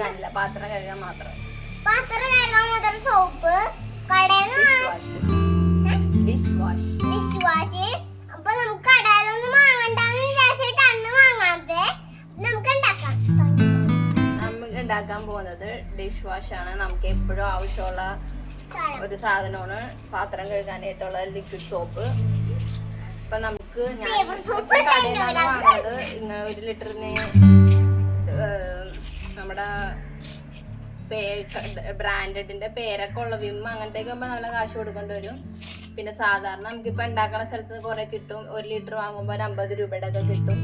കഴുകാനില്ല പാത്രം കഴുകാൻ മാത്രം. പാത്രം കഴുകാൻ മാത്രം സോപ്പ് കടയിൽ ഡിഷ് വാഷ് ഡിഷ് വാഷ് അപ്പൊ നമുക്ക് കടയിലൊന്നും വാങ്ങണ്ടെന്ന് വിചാരിച്ചിട്ട് അന്ന് വാങ്ങാതെ നമുക്ക് ഉണ്ടാക്കാം. നമ്മൾ ഉണ്ടാക്കാൻ പോകുന്നത് ഡിഷ് വാഷ് ആണ്. നമുക്ക് എപ്പോഴും ആവശ്യമുള്ള ഒരു സാധനമാണ്. പാത്രം കഴുകാനായിട്ടുള്ള ലിക്വിഡ് സോപ്പ് ഇപ്പൊ നമുക്ക് ഞാൻ ഉണ്ടായിരുന്നല്ലോ. വാങ്ങുന്നത് ഇങ്ങനെ ഒരു ലിറ്ററിന് നമ്മുടെ ബ്രാൻഡിന്റെ പേരൊക്കെ ഉള്ള വിമ്മ അങ്ങനത്തെ ആകുമ്പോൾ നല്ല കാശ് കൊടുക്കേണ്ടി വരും. പിന്നെ സാധാരണ നമുക്കിപ്പോൾ ഉണ്ടാക്കുന്ന സ്ഥലത്ത് കുറേ കിട്ടും. ഒരു ലിറ്റർ വാങ്ങുമ്പോൾ ഒരു അമ്പത് രൂപയുടെ ഒക്കെ കിട്ടും.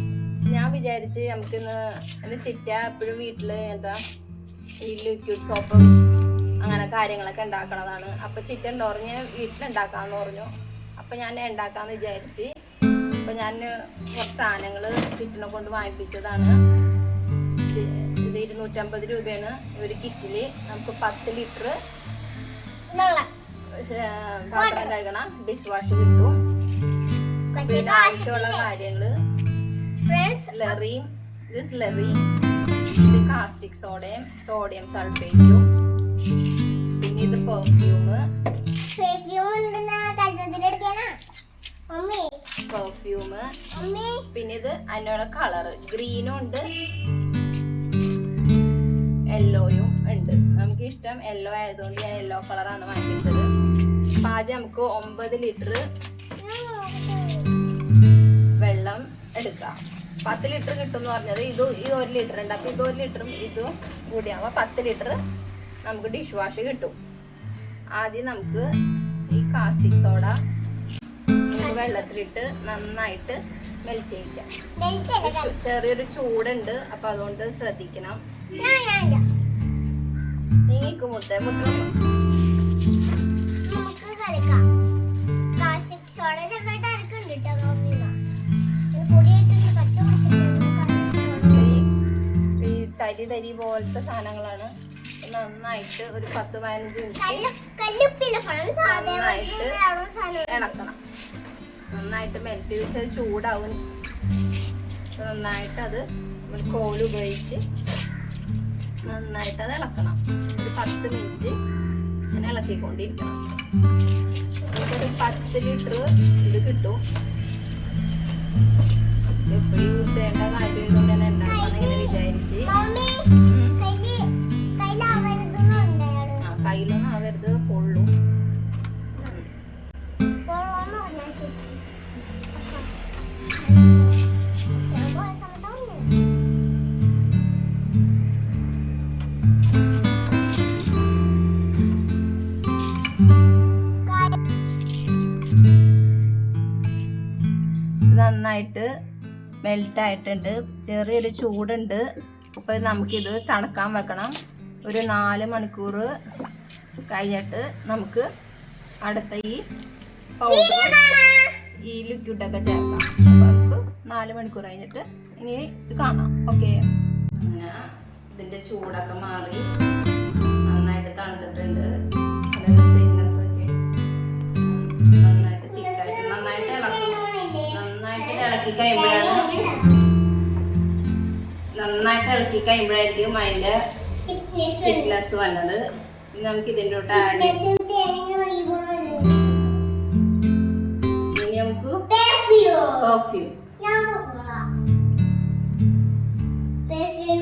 ഞാൻ വിചാരിച്ച് നമുക്കിന്ന് എന്റെ ചിറ്റ എപ്പോഴും വീട്ടിൽ എന്താ ഈ ലിക്വിഡ് സോപ്പും അങ്ങനെ കാര്യങ്ങളൊക്കെ ഉണ്ടാക്കണതാണ് അപ്പൊ ചിറ്റൻ പറഞ്ഞ് വീട്ടിലുണ്ടാക്കാന്ന് പറഞ്ഞു. അപ്പൊ ഞാൻ ഉണ്ടാക്കാന്ന് വിചാരിച്ച് അപ്പൊ ഞാൻ കുറച്ച് സാധനങ്ങൾ ചിറ്റിനെ കൊണ്ട് വാങ്ങിപ്പിച്ചതാണ്. ഇരുന്നൂറ്റമ്പത് രൂപയാണ് ഒരു കിറ്റിൽ. നമുക്ക് പത്ത് ലിറ്റർ. പാത്രം കഴുകണം. ഡിഷ് വാഷ് കിട്ടും പിന്നെ ആവശ്യമുള്ള കാര്യങ്ങൾ. സ്ലറിയും ഇത് സ്ലറി ഇത് കാസ്റ്റിക് സോഡയും സോഡിയം സൾഫേറ്റും പിന്നെ ഇത് പെർഫ്യൂമ് പെർഫ്യൂമ് പിന്നെ ഇത് അതിനുള്ള കളർ ഗ്രീനും ഉണ്ട്. യെല്ലോയും ഉണ്ട്. നമുക്ക് ഇഷ്ടം യെല്ലോ ആയതുകൊണ്ട് ഞാൻ യെല്ലോ കളറാണ് വാങ്ങിച്ചത്. അപ്പൊ ആദ്യം നമുക്ക് ഒമ്പത് ലിറ്റർ വെള്ളം എടുക്കാം. പത്ത് ലിറ്റർ കിട്ടും എന്ന് പറഞ്ഞത് ഇത് ഈ ഒരു ലിറ്റർ ഉണ്ട്. അപ്പൊ ഇത് ഒരു ലിറ്ററും ഇതും കൂടിയാകുമ്പോൾ പത്ത് ലിറ്റർ നമുക്ക് ഡിഷ് വാഷ് കിട്ടും. ആദ്യം നമുക്ക് ഈ കാസ്റ്റിക് സോഡ വെള്ളത്തിലിട്ട് നന്നായിട്ട് മെൽറ്റ് ചെയ്യിക്കാം ചെറിയൊരു ചൂടുണ്ട്. അപ്പൊ അതുകൊണ്ട് ശ്രദ്ധിക്കണം. നീങ്ങിക്ക് മുത്തേ. മുട്ട നമുക്ക് കളിക്കാം. പ്ലാസ്റ്റിക് സോഡ ചെറുതായിട്ട് അരക്കുന്നുണ്ട് കേട്ടോ മമ്മിമാ പൊടിയായിട്ടുണ്ട് കട്ട പിടിച്ചിട്ടുണ്ട്. ഈ തരി തരി പോലത്തെ സാധനങ്ങളാണ്. നന്നായിട്ട് ഒരു പത്ത് പതിനഞ്ച് മിനിറ്റ് ഇളക്കണം. നന്നായിട്ട് മെൽറ്റ് ചെയ്ത് ചൂടാവും. നന്നായിട്ട് അത് കോൽ ഉപയോഗിച്ച് നന്നായിട്ട് അത് ഇളക്കണം. ഒരു പത്ത് മിനിറ്റ് ഇങ്ങനെ ഇളക്കിക്കൊണ്ടിരിക്കണം. നമുക്കൊരു പത്ത് ലിറ്റർ ഇത് കിട്ടും. നന്നായിട്ട് മെൽറ്റ് ആയിട്ടുണ്ട് ചെറിയൊരു ചൂടുണ്ട്. അപ്പോൾ നമുക്കിത് തണുക്കാൻ വെക്കണം. ഒരു നാല് മണിക്കൂർ കഴിഞ്ഞിട്ട് നമുക്ക് അടുത്ത ഈ പൗഡർ ഈ ലിക്വിഡൊക്കെ ചേർക്കാം. അപ്പോൾ നമുക്ക് നാല് മണിക്കൂർ കഴിഞ്ഞിട്ട് ഇനി ഇത് കാണാം. ഓക്കെ? അങ്ങനെ ഇതിന്റെ ചൂടൊക്കെ മാറി. നന്നായിട്ട് തണുത്തിട്ടുണ്ട്. ഇളക്കി കഴിയുമ്പോഴാണ് നന്നായിട്ട് ഇളക്കി കഴിയുമ്പോഴായിരിക്കും ഉണ്ട്. തിക്നെസ് വന്നത് നമുക്ക് ഇതിന്റെ കൂട്ട് ആഡ്. ഇനി നമുക്ക്. പെർഫ്യൂം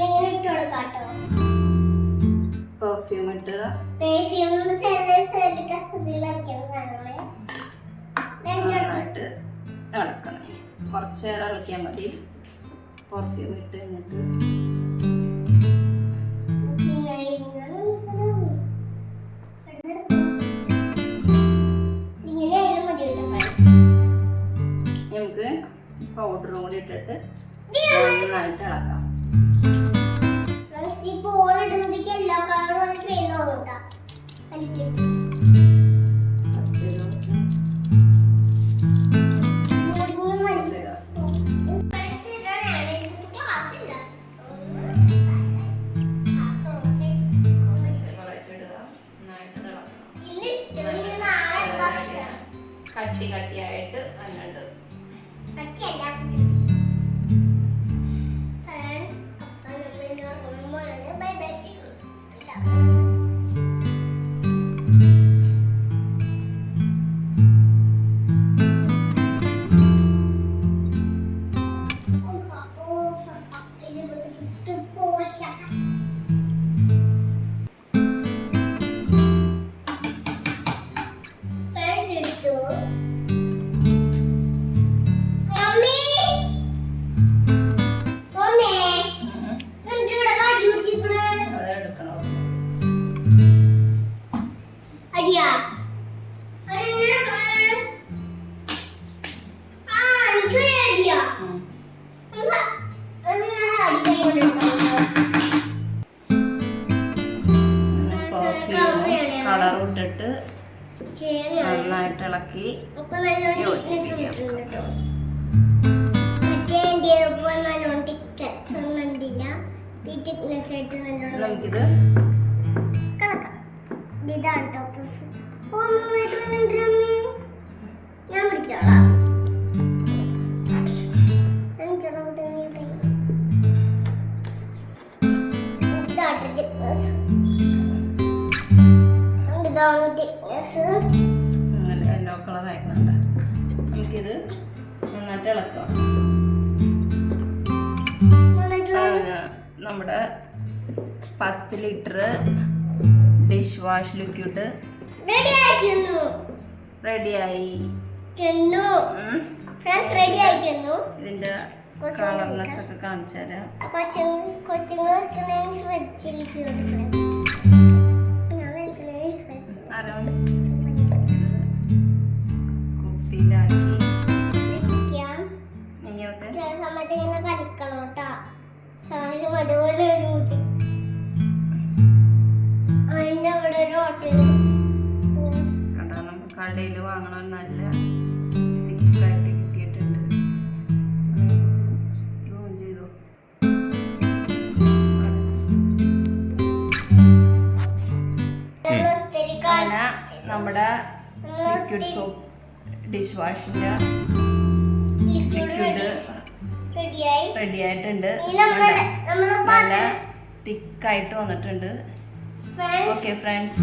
ഇട്ട് പെർഫ്യൂം ഇട്ട് ഒന്ന് ചെറിയ ചെറിയ കസതിയിൽ അടിക്കണം നമ്മൾ. കുറച്ച് നേരം ഇളക്കിയാൽ മതി. പെർഫ്യൂം ഇട്ട് കഴിഞ്ഞിട്ട്. നമുക്ക് പൗഡറും കൂടി ഇട്ടിട്ട് നന്നായിട്ട് ഇളക്കാം. ഈ feel കളറും ഇട്ടിട്ട് നന്നായിട്ട് ഇളക്കി അപ്പൊ കളർ ആയിക്കുന്നുണ്ട് നമുക്കിത് നന്നായിട്ട് ഇളക്കാം നമ്മുടെ പത്ത് litre dish wash liquid ready റെഡിയായി ഇതിന്റെ കളർനെസ് ഒക്കെ കാണിച്ചു തരാം. ആരോ ഹോട്ടൽ കണ്ടോ നമുക്ക് കടയിൽ വാങ്ങണ നല്ല തിക്കായിട്ട് കിട്ടിയിട്ടുണ്ട്. ചെയ്തു. നമ്മുടെ ലിക്വിഡ് സോപ്പ് ഡിഷ് വാഷിന്റെ ലിക്വിഡ് റെഡി ആയിട്ടുണ്ട്. നല്ല തിക്കായിട്ട് വന്നിട്ടുണ്ട്. Okay friends